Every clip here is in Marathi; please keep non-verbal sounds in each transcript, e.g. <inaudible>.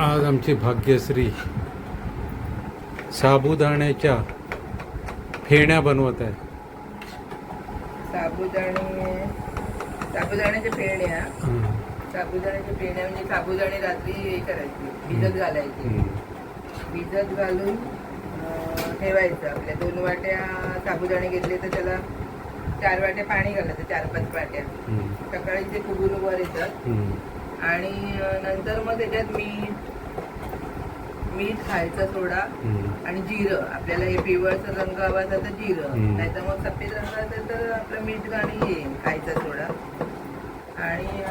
आज आमची भाग्यश्री साबुदाण्याच्या फेण्या बनवत आहे साबुदाणे साबुदाण्याच्या फेण्या. साबुदाण्याच्या फेण्या म्हणजे साबुदाणे रात्री हे करायचे भिजत घालायचे. भिजत घालून ठेवायचं आपल्या दोन वाट्या साबुदाणे घेतले तर त्याला चार वाट्या पाणी घालायचं चार पाच वाट्या. सकाळी ते फुगून वर येतात. आणि नंतर मग त्याच्यात मीठ मीठ खायचा सोडा हं. आणि जिरं आपल्याला हे पिवळचा रंग हवा तर जिरं. नाहीतर मग सफेद रंग असेल तर आपलं मीठ आणि येईल खायचा सोडा आणि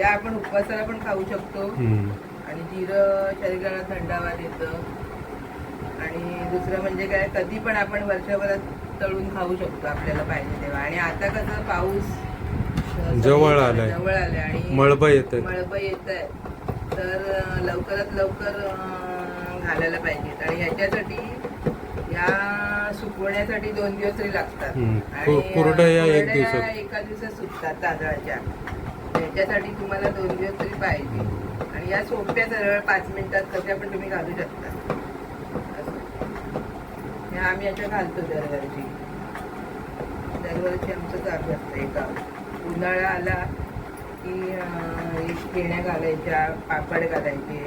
या आपण उपवासाला पण खाऊ शकतो हं. आणि जिरं शरीराला थंडावा देतं आणि दुसरं म्हणजे काय कधी पण आपण वर्षभरात तळून खाऊ शकतो आपल्याला पाहिजे तेव्हा आणि आता कसं पाऊस जवळ आलाय. जवळ आलाय आणि मळबं येत मळबं येत आहे तर अं, लवकरात लवकर अं, घालायला पाहिजेत. आणि ह्याच्यासाठी या सुकवण्यासाठी दोन दिवस तरी लागतात. हम्म. आणि, कु- अं, कुरडया एक कुरडया दिवसात. एका दिवसात सुकतात तांदळाच्या. ह्याच्यासाठी तुम्हाला दोन दिवस तरी पाहिजे. आणि या सोप्या सरळ पाच मिनिटात कशा पण तुम्ही घालू शकता. असं. हे आम्ही याच्या घालतो दरवर्षी. दरवर्षी आमचं चालू असतं एका उन्हाळा आला की खेळण्या घालायच्या पापड घालायचे.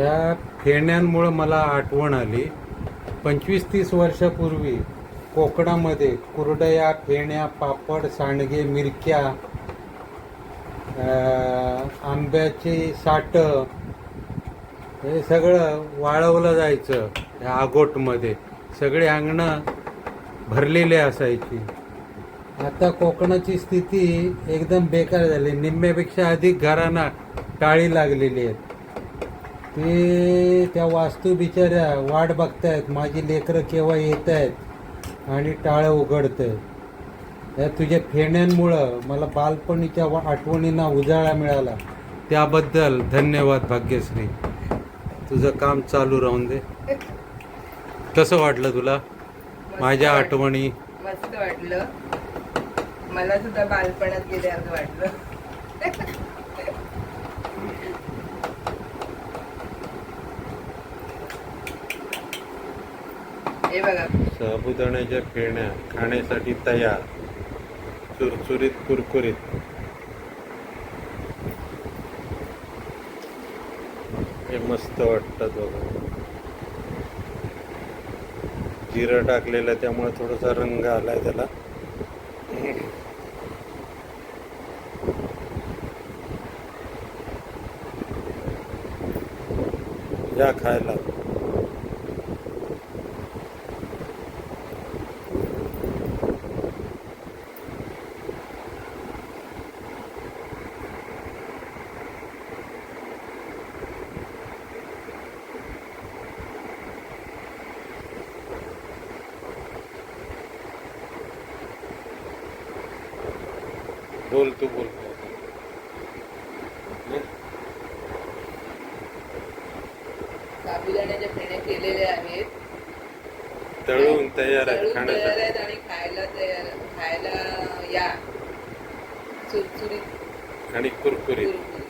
या फेण्यांमुळं मला आठवण आली. पंचवीस तीस वर्षापूर्वी कोकणामध्ये कुरडया फेण्या पापड सांडगे मिरक्या आंब्याची साठ हे सगळं वाळवलं जायचं या आगोटमध्ये. सगळी अंगणं भरलेली असायची. आता कोकणाची स्थिती एकदम बेकार झाली. निम्म्यापेक्षा अधिक घरांना टाळी लागलेली आहेत. ते त्या वास्तू बिचाऱ्या वाट बघतायत. माझी लेकरं केव्हा येत आहेत आणि टाळं उघडत या तुझ्या फेण्यांमुळं मला बालपणीच्या आठवणींना उजाळा मिळाला. त्याबद्दल धन्यवाद भाग्यश्री. तुझं काम चालू राहून दे. कसं वाटलं तुला? माझ्या आठवणी? मस्त वाटलं. मला सुद्धा बालपणात गेल्यासारखं वाटलं. हे बघा. साबुदाण्याच्या खेळण्या खाण्यासाठी तयार. चुरचुरीत कुरकुरीत. हे मस्त वाटतात बघा जिरं टाकलेलं त्यामुळे थोडासा रंग आलाय त्याला. <laughs> या खायला बोल तू बोल. साबुदाण्याच्या फेण्या केलेल्या आहेत. तळून तयार आहे तळून तयार खाण्यासाठी आहेत आणि खायला तयार खायला या. चुरचुरीत. आणि कुरकुरीत. कुरकुरीत.